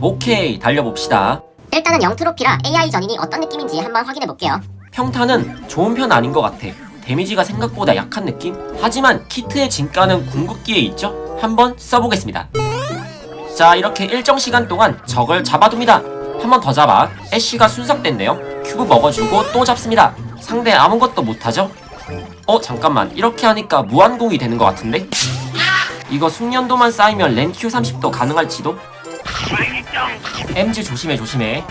오케이 달려봅시다 일단은 0트로피라 AI 전인이 어떤 느낌인지 한번 확인해 볼게요. 평타는 좋은 편 아닌 것 같아 데미지가 생각보다 약한 느낌? 하지만 키트의 진가는 궁극기에 있죠? 한번 써보겠습니다 자 이렇게 일정 시간 동안 적을 잡아둡니다 한 번 더 잡아 애쉬가 순삭된대요 큐브 먹어주고 또 잡습니다 상대 아무것도 못하죠? 어 잠깐만 이렇게 하니까 무한공이 되는 것 같은데? 이거 숙련도만 쌓이면 렌큐 30도 가능할지도? MG 조심해 조심해.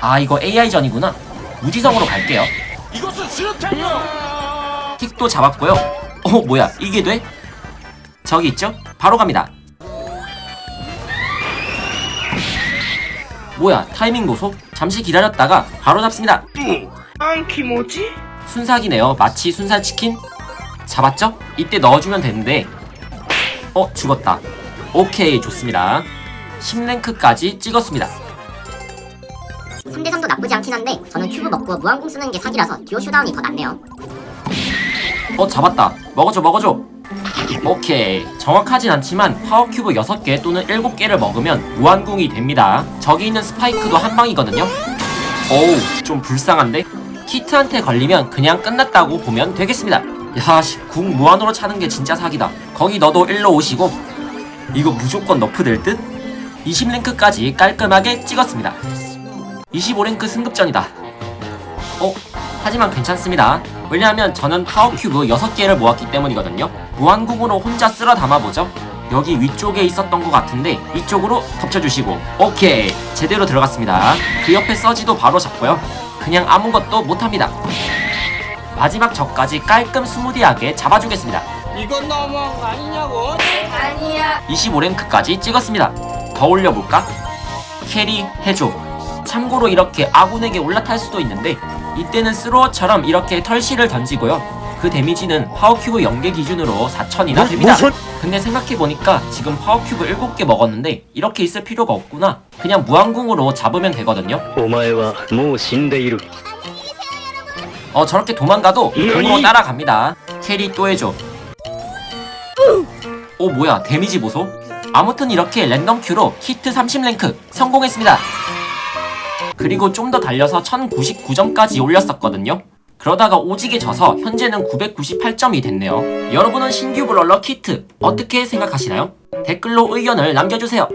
아 이거 AI전이구나. 무지성으로 갈게요. 이것은 수류탄이요. 킥도 잡았고요. 어 뭐야? 이게 돼? 저기 있죠? 바로 갑니다. 뭐야? 타이밍 보소? 잠시 기다렸다가 바로 잡습니다. 안키 뭐지? 순삭이네요. 마치 순살치킨? 잡았죠? 이때 넣어주면 되는데. 어 죽었다. 오케이 좋습니다. 10랭크까지 찍었습니다. 3대3도 나쁘지 않긴 한데 저는 큐브 먹고 무한공 쓰는 게 사기라서 듀오 쇼다운이 더 낫네요. 어 잡았다. 먹어줘 먹어줘. 오케이. 정확하진 않지만 파워큐브 6개 또는 7개를 먹으면 무한궁이 됩니다. 저기 있는 스파이크도 한 방이거든요. 어우 좀 불쌍한데? 키트한테 걸리면 그냥 끝났다고 보면 되겠습니다. 야씨 궁 무한으로 차는 게 진짜 사기다. 거기 너도 일로 오시고. 이거 무조건 너프 될 듯? 20랭크까지 깔끔하게 찍었습니다 25랭크 승급전이다 어? 하지만 괜찮습니다. 왜냐하면 저는 파워큐브 6개를 모았기 때문이거든요. 무한국으로 혼자 쓸어 담아보죠. 여기 위쪽에 있었던 것 같은데 이쪽으로 덮쳐주시고 오케이 제대로 들어갔습니다. 그 옆에 서지도 바로 잡고요. 그냥 아무것도 못합니다. 마지막 적까지 깔끔 스무디하게 잡아주겠습니다. 이건 너무한 거 아니냐고? 25랭크까지 찍었습니다. 더 올려볼까? 캐리 해줘. 참고로 이렇게 아군에게 올라탈 수도 있는데 이때는 스로어처럼 이렇게 털실을 던지고요. 그 데미지는 파워큐브 연계 기준으로 4000이나 됩니다. 근데 생각해보니까 지금 파워큐브 7개 먹었는데 이렇게 있을 필요가 없구나. 그냥 무한궁으로 잡으면 되거든요. 어 저렇게 도망가도 공으로 따라갑니다. 캐리 또 해줘. 오 뭐야 데미지 보소? 아무튼 이렇게 랜덤 큐로 키트 30랭크 성공했습니다. 그리고 좀 더 달려서 1099점까지 올렸었거든요. 그러다가 오지게 져서 현재는 998점이 됐네요. 여러분은 신규 브롤러 키트 어떻게 생각하시나요? 댓글로 의견을 남겨주세요